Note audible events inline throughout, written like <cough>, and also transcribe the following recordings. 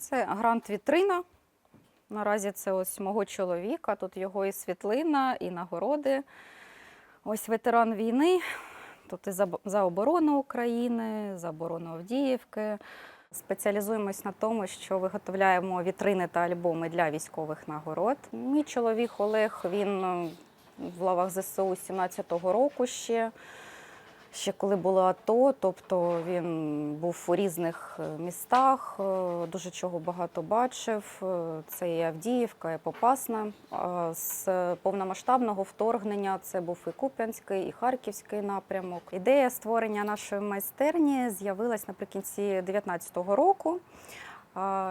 Це грант вітрина. Наразі це ось мого чоловіка. Тут його і світлина, і нагороди. Ось ветеран війни. Тут і за, оборону України, за оборону Авдіївки. Спеціалізуємось на тому, що виготовляємо вітрини та альбоми для військових нагород. Мій чоловік Олег він в лавах ЗСУ 17-го року ще. Ще коли було АТО, тобто він був у різних е, містах, е, дуже чого багато бачив. Е, Це і Авдіївка, і Попасна. З повномасштабного вторгнення це був і Куп'янський, і Харківський напрямок. Ідея створення нашої майстерні з'явилась наприкінці 2019 року.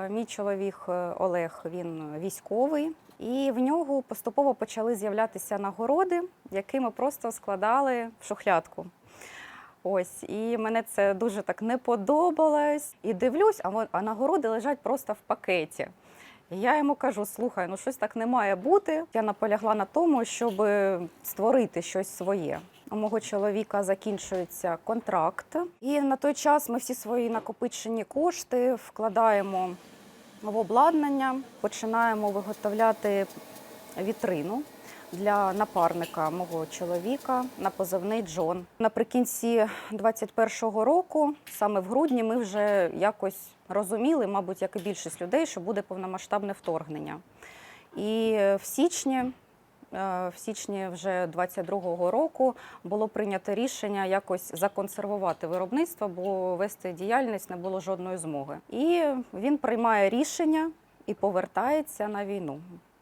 Мій чоловік Олег він військовий, і в нього поступово почали з'являтися нагороди, які ми просто складали в шухлядку. Ось, і мене це дуже так не подобалось. І дивлюсь, а, вон- а нагороди лежать просто в пакеті. Я йому кажу: слухай, ну щось так не має бути. Я наполягла на тому, щоб створити щось своє. У мого чоловіка закінчується контракт, і на той час ми всі свої накопичені кошти вкладаємо в обладнання, починаємо виготовляти вітрину для напарника мого чоловіка на позивний Джон. Наприкінці 21-го року, саме в грудні, ми вже якось розуміли, мабуть, як і більшість людей, що буде повномасштабне вторгнення. І в січні, е, в січні вже 22-го року було прийнято рішення якось законсервувати виробництво, бо вести діяльність не було жодної змоги. І він приймає рішення і повертається на війну.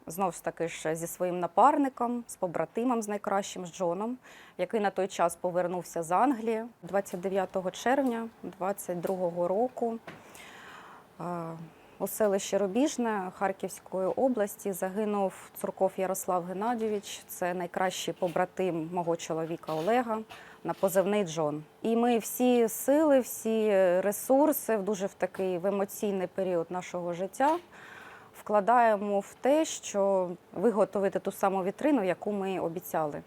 Знову ж таки ж зі своїм напарником, з побратимом, з найкращим з Джоном, який на той час повернувся з Англії 29 червня 22 року. е, У селищі Рубіжне Харківської області загинув Цурков Ярослав Геннадійович. Це найкращий побратим мого чоловіка Олега на позивний Джон. І ми всі сили, всі ресурси в дуже в такий в емоційний період нашого життя вкладаємо в те, що виготовити ту саму вітрину, яку ми обіцяли.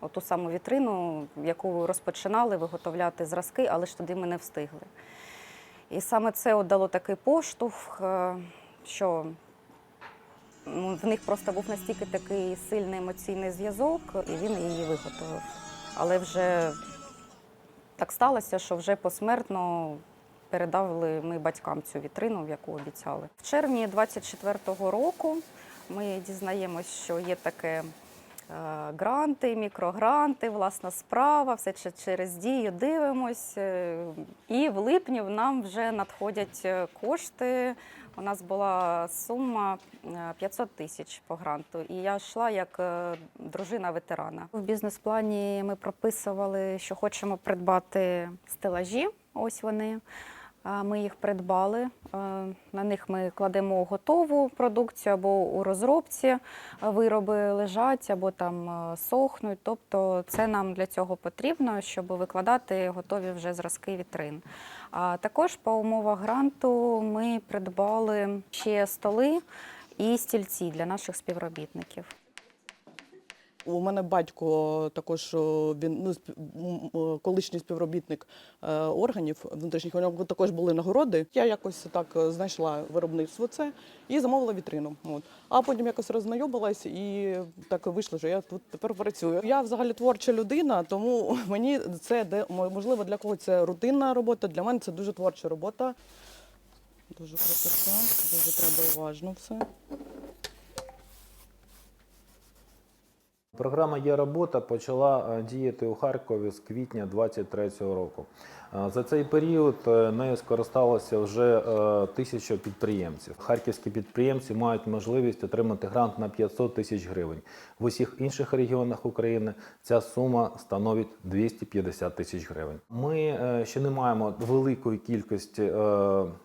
Оту саму вітрину, яку розпочинали виготовляти зразки, але ж туди ми не встигли. І саме це дало такий поштовх, е, що ну, в них просто був настільки такий сильний емоційний зв'язок, і він її виготовив. Але вже так сталося, що вже посмертно передали ми батькам цю вітрину, в яку обіцяли. В червні 24-го року ми дізнаємось, що є таке е, гранти, мікрогранти, власна справа, все че- через дію дивимось. е, І в липні нам вже надходять е, кошти. У нас була сума е, 500 тисяч по гранту, і я йшла як дружина ветерана. В бізнес-плані ми прописували, що хочемо придбати стелажі. Ось вони. Ми їх придбали. На них ми кладемо готову продукцію або у розробці вироби лежать, або там сохнуть. Тобто це нам для цього потрібно, щоб викладати готові вже зразки вітрин. А також по умовах гранту ми придбали ще столи і стільці для наших співробітників. У мене батько також він ну, колишній співробітник е, органів внутрішніх. У нього також були нагороди. Я якось так е, знайшла виробництво це і замовила вітрину. От. А потім якось роззнайомилась і так вийшло, що я тут тепер працюю. Я взагалі творча людина, тому <laughs> мені це де можливо для когось це рутинна робота. Для мене це дуже творча робота. Дуже красота, дуже треба уважно все. Програма Є робота почала е, діяти у Харкові з квітня 2023 року. Е, За цей період е, нею скористалося вже тисяча підприємців. Харківські підприємці мають можливість отримати грант на 500 тисяч гривень. В усіх інших регіонах України ця сума становить 250 тисяч гривень. Ми ще не маємо великої кількості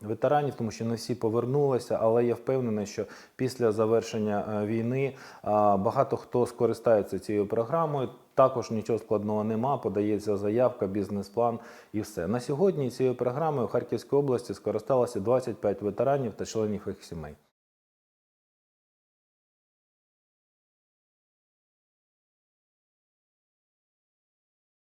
ветеранів, тому що не всі повернулися, але я впевнений, що після завершення війни багато хто скористається цією програмою. Також нічого складного нема, подається заявка, бізнес-план і все. На сьогодні цією програмою в Харківській області скористалося 25 ветеранів та членів їх сімей.